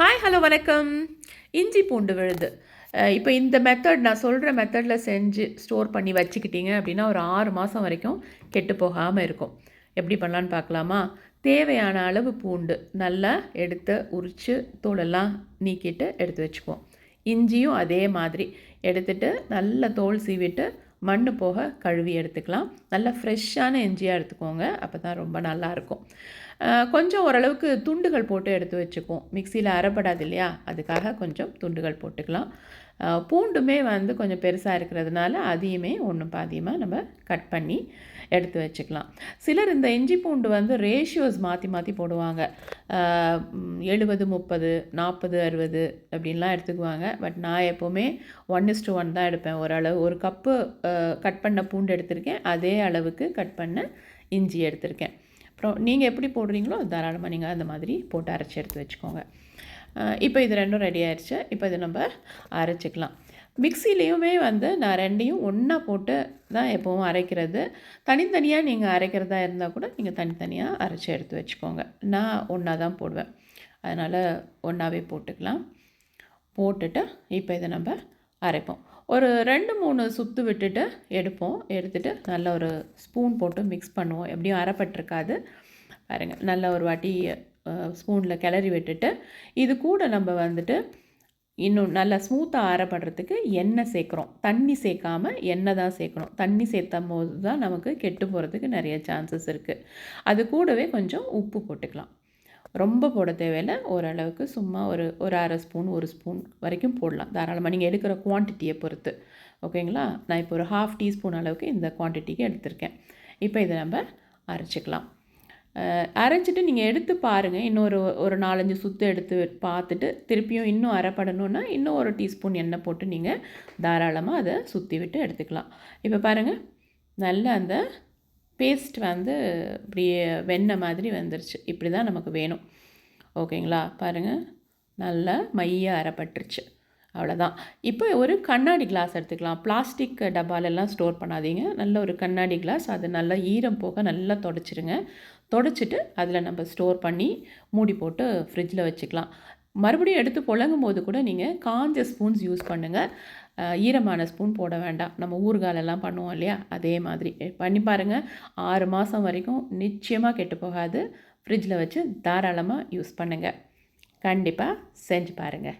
Hi hello வணக்கம். இஞ்சி பூண்டு விழுது. இப்போ இந்த மெத்தட் நான் சொல்கிற மெத்தடில் செஞ்சு ஸ்டோர் பண்ணி வச்சுக்கிட்டீங்க அப்படின்னா ஒரு ஆறு மாதம் வரைக்கும் கெட்டு போகாமல் இருக்கும். எப்படி பண்ணலான்னு பார்க்கலாமா? தேவையான அளவு பூண்டு நல்லா எடுத்து உரித்து தோலெல்லாம் நீக்கிட்டு எடுத்து வச்சுக்குவோம். இஞ்சியும் அதே மாதிரி எடுத்துட்டு நல்ல தோல் சீவிட்டு மண் போக கழுவி எடுத்துக்கலாம். நல்லா ஃப்ரெஷ்ஷான இஞ்சியாக எடுத்துக்கோங்க. அப்போ தான் ரொம்ப நல்லாயிருக்கும். கொஞ்சம் ஓரளவுக்கு துண்டுகள் போட்டு எடுத்து வச்சுக்குவோம். மிக்சியில் அரைப்படாது இல்லையா? அதுக்காக கொஞ்சம் துண்டுகள் போட்டுக்கலாம். பூண்டுமே வந்து கொஞ்சம் பெருசாக இருக்கிறதுனால அதையுமே ஒன்று பாதியமாக நம்ம கட் பண்ணி எடுத்து வச்சுக்கலாம். சிலர் இந்த இஞ்சி பூண்டு வந்து ரேஷியோஸ் மாற்றி மாற்றி போடுவாங்க. எழுபது முப்பது நாற்பது அறுபது அப்படின்லாம் எடுத்துக்குவாங்க. பட் நான் எப்போவுமே ஒன் இஸ் டு ஒன் தான் எடுப்பேன். ஓரளவு ஒரு கப்பு கட் பண்ண பூண்டு எடுத்திருக்கேன். அதே அளவுக்கு கட் பண்ண இஞ்சி எடுத்திருக்கேன். அப்புறம் நீங்கள் எப்படி போடுறீங்களோ தாராளமாக நீங்கள் அந்த மாதிரி போட்டு அரைச்சி எடுத்து வச்சுக்கோங்க. இப்போ இது ரெண்டும் ரெடி ஆயிடுச்சு இப்போ இதை நம்ம அரைச்சிக்கலாம். மிக்சிலேயுமே வந்து நான் ரெண்டையும் ஒன்றா போட்டு தான் எப்போவும் அரைக்கிறது. தனித்தனியாக நீங்கள் அரைக்கிறதா இருந்தால் கூட நீங்கள் தனித்தனியாக அரைச்சி எடுத்து வச்சுக்கோங்க. நான் ஒன்றா தான் போடுவேன். அதனால் ஒன்றாவே போட்டுக்கலாம். போட்டுட்டு இப்போ இதை நம்ம அரைப்போம். ஒரு ரெண்டு மூணு சுற்று விட்டுட்டு எடுப்போம். எடுத்துட்டு நல்ல ஒரு ஸ்பூன் போட்டு மிக்ஸ் பண்ணுவோம். எப்படியும் அரைப்பட்டிருக்காது. பாருங்கள் நல்ல ஒரு வாட்டி ஸ்பூனில் கிளறி விட்டுட்டு இது கூட நம்ம வந்துட்டு இன்னும் நல்லா ஸ்மூத்தாக அரைப்படுறதுக்கு எண்ணெய் சேர்க்குறோம். தண்ணி சேர்க்காம எண்ணெய் தான் சேர்க்கணும். தண்ணி சேர்த்தும் போது தான் நமக்கு கெட்டு போகிறதுக்கு நிறைய சான்சஸ் இருக்குது அது கூடவே கொஞ்சம் உப்பு போட்டுக்கலாம். ரொம்ப போட தேவையில்லை. ஓரளவுக்கு சும்மா ஒரு ஒரு அரை ஸ்பூன் ஒரு ஸ்பூன் வரைக்கும் போடலாம். தாராளமாக நீங்கள் எடுக்கிற குவான்டிட்டியை பொறுத்து. ஓகேங்களா? நான் இப்போ ஒரு ஹாஃப் டீஸ்பூன் அளவுக்கு இந்த குவான்டிட்டிக்கு எடுத்திருக்கேன். இப்போ இதை நம்ம அரைச்சிக்கலாம். அரைச்சிட்டு நீங்கள் எடுத்து பாருங்கள் இன்னொரு ஒரு நாலஞ்சு சுற்று எடுத்து பார்த்துட்டு திருப்பியும் இன்னும் அரைப்படணுன்னா இன்னும் ஒரு டீஸ்பூன் எண்ணெய் போட்டு நீங்கள் தாராளமாக அதை சுற்றி விட்டு எடுத்துக்கலாம். இப்போ பாருங்கள் நல்ல அந்த பேஸ்ட் வந்து இப்படியே வெண்ணெய் மாதிரி வந்துருச்சு. இப்படி தான் நமக்கு வேணும். ஓகேங்களா? பாருங்கள் நல்லா மைய அறப்பட்டுருச்சு அவ்வளோதான் இப்போ ஒரு கண்ணாடி கிளாஸ் எடுத்துக்கலாம். பிளாஸ்டிக் டப்பாலெல்லாம் ஸ்டோர் பண்ணாதீங்க. நல்ல ஒரு கண்ணாடி கிளாஸ் அது நல்லா ஈரம் போக நல்லா தொடச்சிருங்க. தொடச்சிட்டு அதில் நம்ம ஸ்டோர் பண்ணி மூடி போட்டு ஃப்ரிட்ஜில் வச்சுக்கலாம். மறுபடியும் எடுத்து புழங்கும் போது கூட நீங்கள் காஞ்ச ஸ்பூன்ஸ் யூஸ் பண்ணுங்கள் ஈரமான ஸ்பூன் போட வேண்டாம். நம்ம ஊறுகாலெல்லாம் பண்ணுவோம் இல்லையா? அதே மாதிரி. பண்ணி பாருங்கள் ஆறு மாதம் வரைக்கும் நிச்சயமாக கெட்டு போகாது. ஃப்ரிட்ஜில் வச்சு தாராளமாக யூஸ் பண்ணுங்கள் கண்டிப்பாக செஞ்சு பாருங்கள்